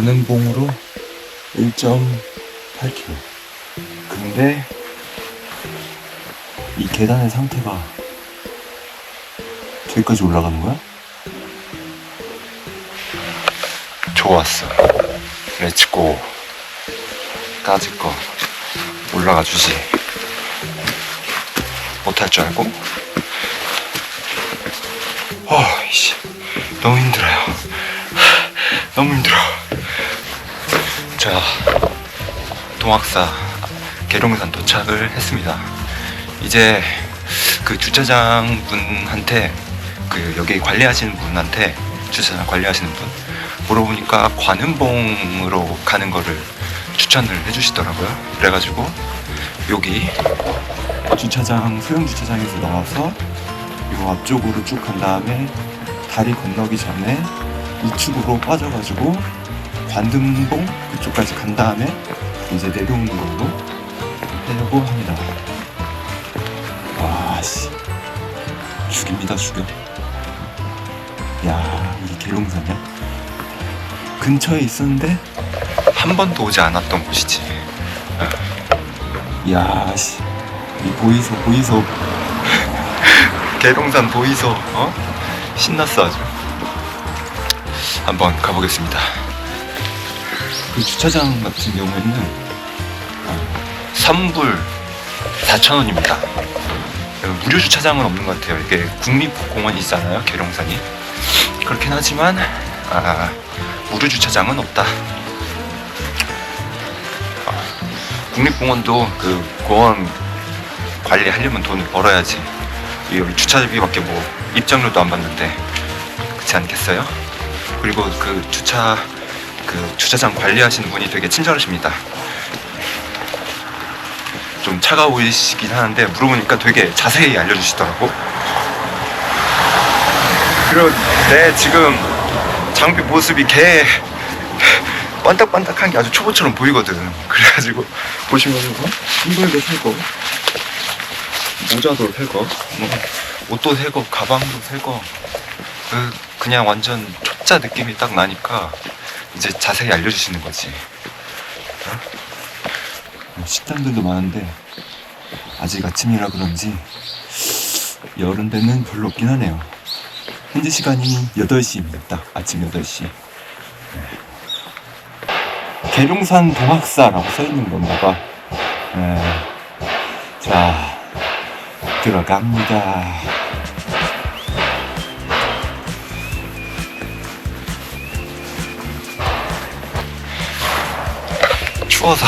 관음봉으로 1.8km. 근데 이 계단의 상태가 저기까지 올라가는 거야? 좋았어. 렛츠고. 까짓 거 올라가 주지. 못할 줄 알고? 어, 이씨. 너무 힘들어요. 너무 힘들어. 자, 동학사 계룡산 도착을 했습니다. 이제 그 주차장 분한테 그 여기 관리하시는 분한테 주차장 관리하시는 분 물어보니까 관음봉으로 가는 거를 추천을 해주시더라고요. 그래가지고 여기 주차장 소형 주차장에서 나와서 요 앞쪽으로 쭉 간 다음에 다리 건너기 전에 우측으로 빠져가지고 관등봉 그쪽까지 간 다음에 이제 내려오는 걸로 하려고 합니다. 와, 씨. 죽입니다, 죽여. 야, 이게 계룡산이야? 근처에 있었는데 한 번도 오지 않았던 곳이지. 야, 씨. 이 보이소, 보이소. 계룡산 보이소, 어? 신났어, 아주. 한번 가보겠습니다. 그 주차장 같은 경우에는 3불 4,000원입니다. 무료 주차장은 없는 것 같아요. 이게 국립공원이 있잖아요, 계룡산이. 그렇긴 하지만 아, 무료 주차장은 없다. 아, 국립공원도 그 공원 관리하려면 돈을 벌어야지. 여기 주차비밖에 뭐 입장료도 안 받는데 그렇지 않겠어요? 그리고 그 주차 그 주차장 관리하시는 분이 되게 친절하십니다. 좀 차가우시긴 하는데 물어보니까 되게 자세히 알려주시더라고. 그리고 내 지금 장비 모습이 개 반딱반딱한 게 아주 초보처럼 보이거든. 그래가지고 보시면은 어? 신발도 새거, 모자도 새거, 뭐 옷도 새거, 가방도 새거. 그 그냥 완전 초짜 느낌이 딱 나니까 이제 자세히 알려주시는 거지. 어? 식당들도 많은데 아직 아침이라 그런지 여름 데는 별로 없긴 하네요. 현재 시간이 8시입니다. 딱 아침 8시. 계룡산 동학사라고 써있는 건가 봐. 네. 자, 들어갑니다. 추워서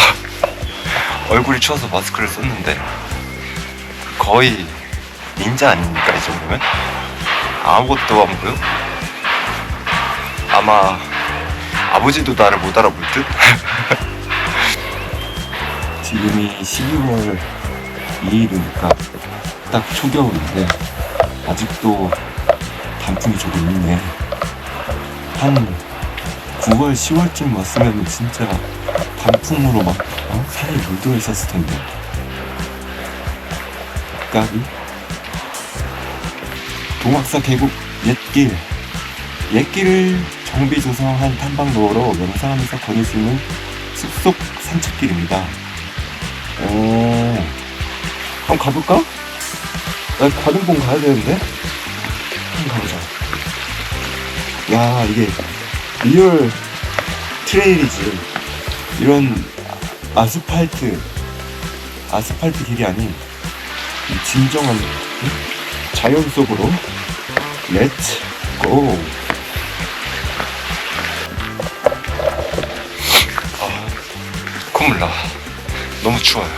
얼굴이 추워서 마스크를 썼는데 거의 닌자 아닙니까 이 정도면? 아무것도 안 보여? 아마 아버지도 나를 못 알아볼 듯? 지금이 12월 2일이니까 딱 초겨울인데 아직도 단풍이 조금 있네 한 9월 10월쯤 왔으면 진짜 단풍으로 막 어? 산이 물들어 있었을 텐데. 까비? 동학사 계곡 옛길. 옛길을 정비 조성한 탐방로로 명상하면서 걸을 수 있는 숲속 산책길입니다. 오 한번 가볼까? 나 관음봉 가야 되는데? 한번 가보자. 야 이게 리얼 트레일이지 이런 아스팔트 아스팔트 길이 아닌 이 진정한 응? 자연 속으로 렛츠 고 아, 콧물 나. 너무 추워요.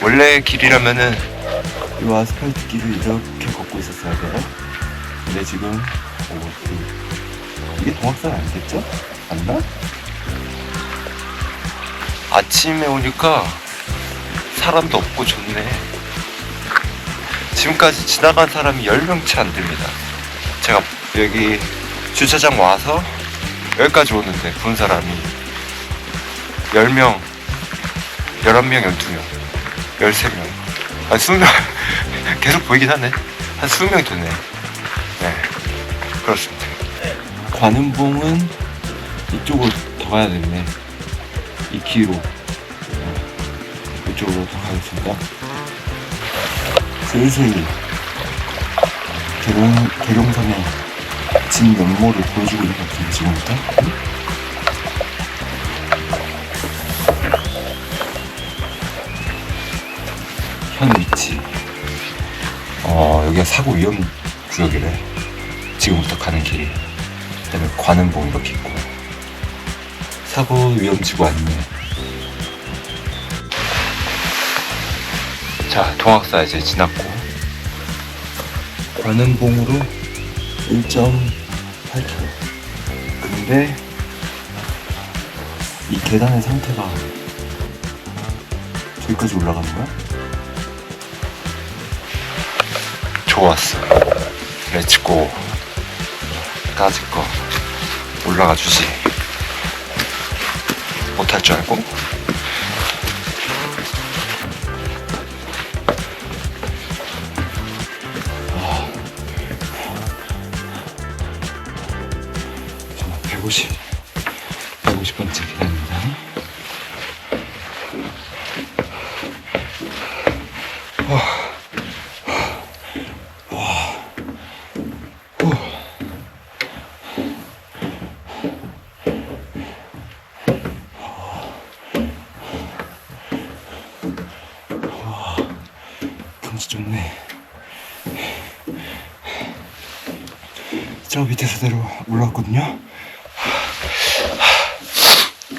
원래 길이라면은 이 아스팔트 길을 이렇게 걷고 있었어야 돼요. 근데 지금 오, 그, 이게 동학산 아니겠죠? 맞나? 아침에 오니까 사람도 없고 좋네. 지금까지 지나간 사람이 10명치 안 됩니다. 제가 여기 주차장 와서 여기까지 오는데 본 사람이 10명, 11명, 12명, 13명. 아, 20명. 계속 보이긴 하네. 한 20명 되네. 네. 그렇습니다. 관음봉은 이쪽으로 더 가야 되네. 이. 어, 이쪽으로 더 가겠습니다. 슬슬 계룡, 계룡산의 진 면모를 보여주고 있는 것 같은데, 지금부터. 현 위치. 어, 여기가 사고 위험 구역이래. 지금부터 가는 길이. 그다음에 관음봉 이렇게 있고. 사고 위험지구 아니네. 자, 동학사 이제 지났고. 관음봉으로 1.8km. 근데 이 계단의 상태가 저기까지 올라가는 거야? 좋았어. 렛츠고. 까짓 거 올라가 주지. 못할 줄 알고? 내려 올라왔거든요.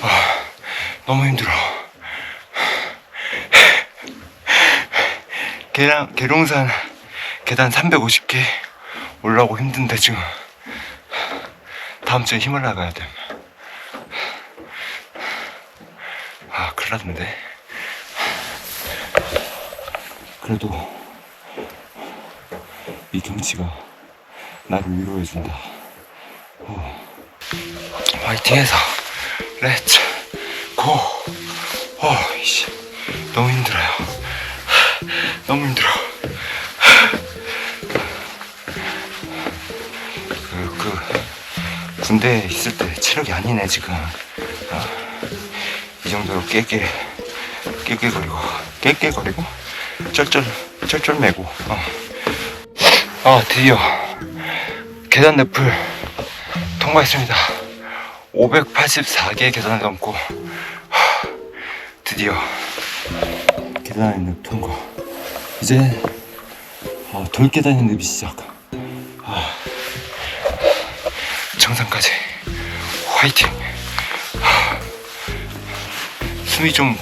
아, 너무 힘들어. 계랑, 계룡산 계단 350개 올라오고 힘든데 지금 다음 주에 히말라야 가야 돼. 아, 큰일 났는데. 그래도 이 경치가 나를 위로해준다. 어. 화이팅해서 렛츠 고. 어, 이씨 너무 힘들어요. 너무 힘들어. 그, 그 군대에 있을 때 체력이 아니네 지금. 어, 이 정도로 깨깨 깨깨거리고 깨깨거리고 쩔쩔 쩔쩔매고. 어. 아 드디어 계단 늪을 통과했습니다. 584개 계단을 넘고 하, 드디어 계단의 늪 통과. 이제 아, 돌계단의 늪이 시작. 아, 정상까지 화이팅. 아, 숨이 좀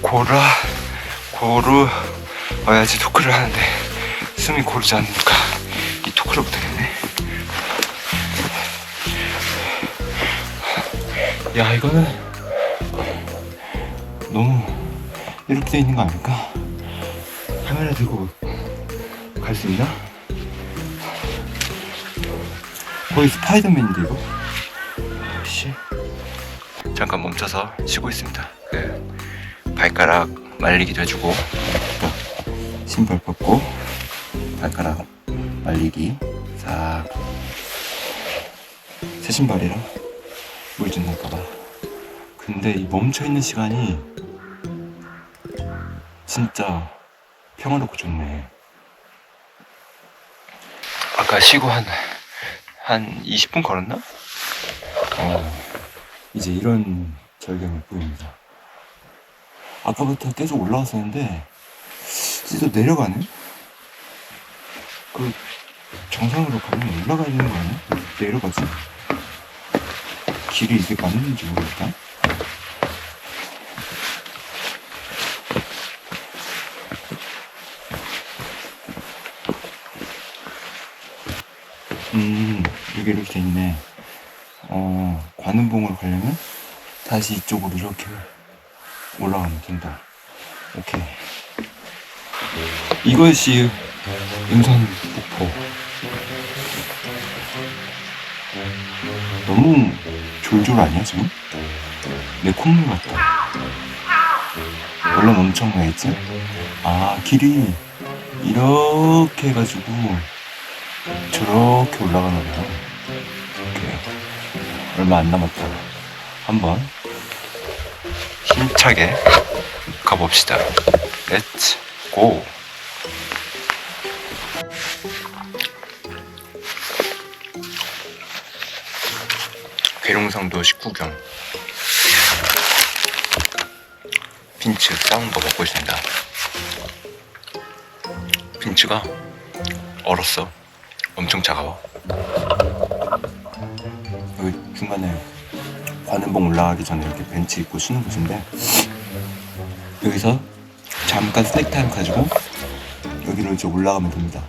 고라 고르어야지 토크를 하는데 숨이 고르지 않으니까 야 이거는 너무 이렇게 돼 있는 거 아닐까? 카메라 들고 갈 수 있나? 거의 스파이더맨인데 이거? 씨. 잠깐 멈춰서 쉬고 있습니다. 그 발가락 말리기도 해주고 신발 벗고 발가락 말리기 싹. 새 신발이랑 물좀 날까봐. 근데 이 멈춰 있는 시간이 진짜 평화롭고 좋네. 아까 쉬고 한, 한 20분 걸었나? 어, 이제 이런 절경을 보입니다. 아까부터 계속 올라왔었는데, 이제 또 내려가네? 그, 정상으로 가면 올라가야 되는 거 아니야? 왜 내려가지? 길이 이게 맞는지 모르겠다. 음, 여기 이렇게 돼 있네. 어, 관음봉을 가려면 다시 이쪽으로 이렇게 올라가면 된다. 오케이. 이것이 은선 폭포. 너무 졸졸 아니야, 지금? 내 콧물 같다. 원래 엄청 나겠지? 아, 길이 이렇게 해가지고 저렇게 올라가나 봐요. 이렇게 얼마 안 남았다. 한번 힘차게 가봅시다. 렛츠 고! 괴룡성도 19경 빈츠 싸운 거 먹고 있습니다. 빈츠가 얼었어. 엄청 차가워. 여기 중간에 관음봉 올라가기 전에 이렇게 벤치 있고 쉬는 곳인데 여기서 잠깐 스낵 타임 가지고 여기로 이제 올라가면 됩니다.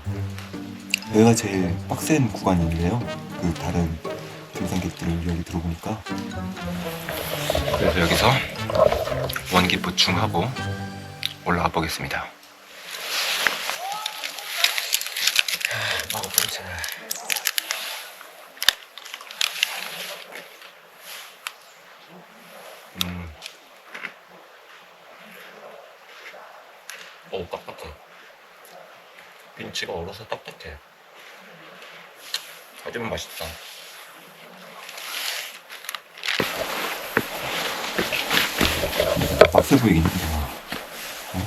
여기가 제일 빡센 구간인데요. 그 다른 등산객들을 이야기 들어보니까 그래서 여기서 원기 보충하고 올라가 보겠습니다. 먹어보자. 음. 오, 딱딱해. 빈치가 얼어서 딱딱해. 하지만 맛있다. 빡세 보이긴 한다. 어?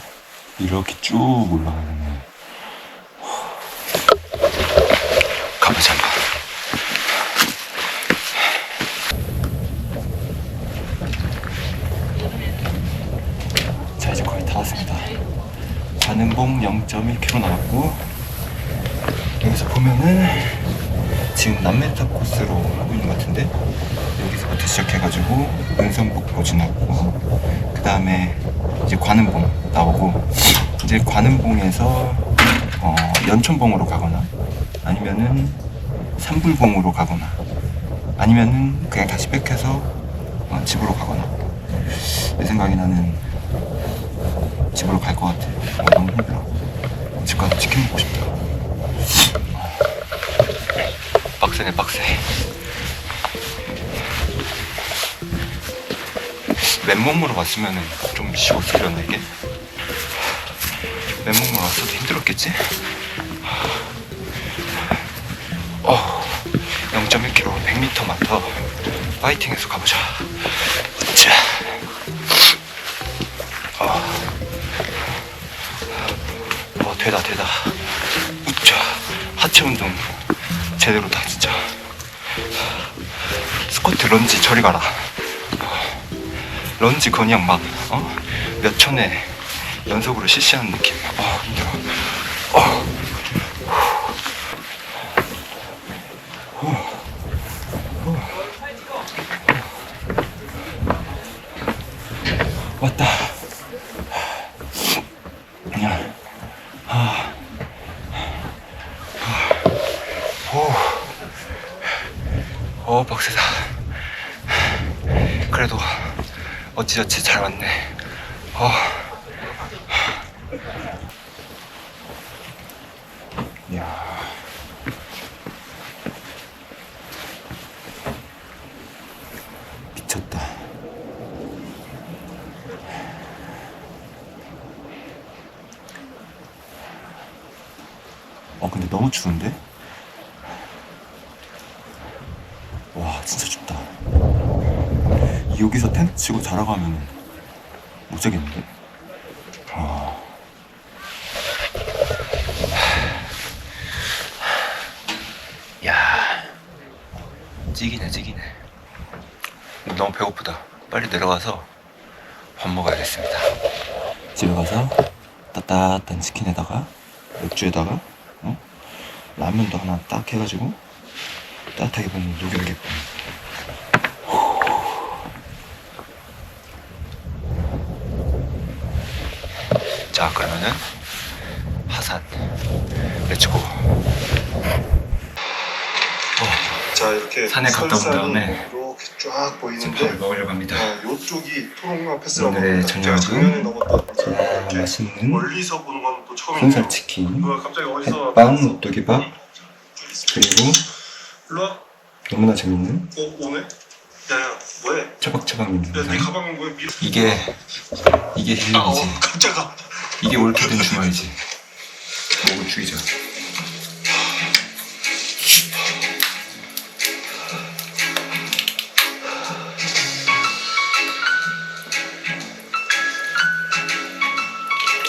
이렇게 쭉 올라가려면. 가보자, 한번. 자, 이제 거의 다 왔습니다. 관음봉 0.1km 남았고, 여기서 보면은, 지금 남메타 코스로 하고 있는 것 같은데, 여기서부터 시작해가지고, 은성북도 지나고, 그 다음에 이제 관음봉 나오고, 이제 관음봉에서, 어, 연천봉으로 가거나, 아니면은 산불봉으로 가거나, 아니면은 그냥 다시 백해서 어, 집으로 가거나. 내 생각에 나는 집으로 갈 것 같아. 어, 너무 힘들어. 집 가서 치킨 먹고 싶다. 빡세네, 빡세. 맨몸으로 왔으면 좀 쉬웠으려나, 이게? 맨몸으로 왔어도 힘들었겠지? 어, 0.1km, 100m만 더 파이팅해서 가보자. 자. 어, 되다, 되다. 우짜. 하체 운동 제대로다, 진짜. 스쿼트, 런지, 저리 가라. 런지 그냥 막, 어? 몇 천에 연속으로 실시하는 느낌. 어, 힘들어. 어. 왔다. 그냥, 아, 오, 오, 빡세다. 그래도 어찌저찌 잘 왔네. 어. 야. 미쳤다. 어 근데 너무 추운데? 와 진짜 춥다 여기서 텐트 치고 자러 가면 못 자겠는데? 아. 야 찌기네 찌기네 너무 배고프다 빨리 내려가서 밥 먹어야겠습니다 집에 가서 따뜻한 치킨에다가 맥주에다가 어? 라면도 하나 딱 해가지고 따뜻하게 먹는 녹여야겠고 자 그러면은 하산 렛츠고 자 이렇게 산에 갔다 온 다음에 이렇게 쫙 보이는데 밥을 먹으려고 합니다 어, 요쪽이 토롱강 패스라고 오늘의 저녁은 자 맛있는 멀리서 보는 건 또 처음이네요. 순살 치킨 뭐야 갑자기 어디서 햇반 오뚜기밥 그리고. 너무나 재밌는 어 오네. 야야 뭐해? 처박처박 있는? 이게 이게 아, 어, 힐링이지 깜짝아. 이게 옳게 된 주말이지. 목을 죽이자.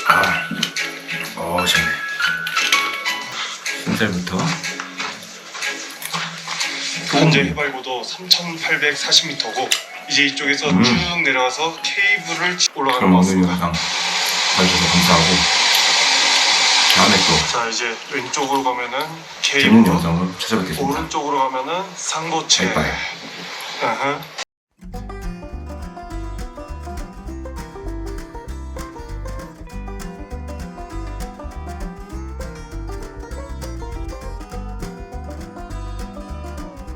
아, 어, 재네. 순살부터. 현재 해발고도 3,840m고 이제 이쪽에서 음. 쭉 내려와서 케이블을 올라가는 것 그럼 오늘 같습니다. 봐주셔서 감사하고 다음에 또 자 이제 왼쪽으로 가면은 재밌는 케이블, 영상으로 찾아뵙겠습니다. 오른쪽으로 가면은 상고체. 바이바이. 아하.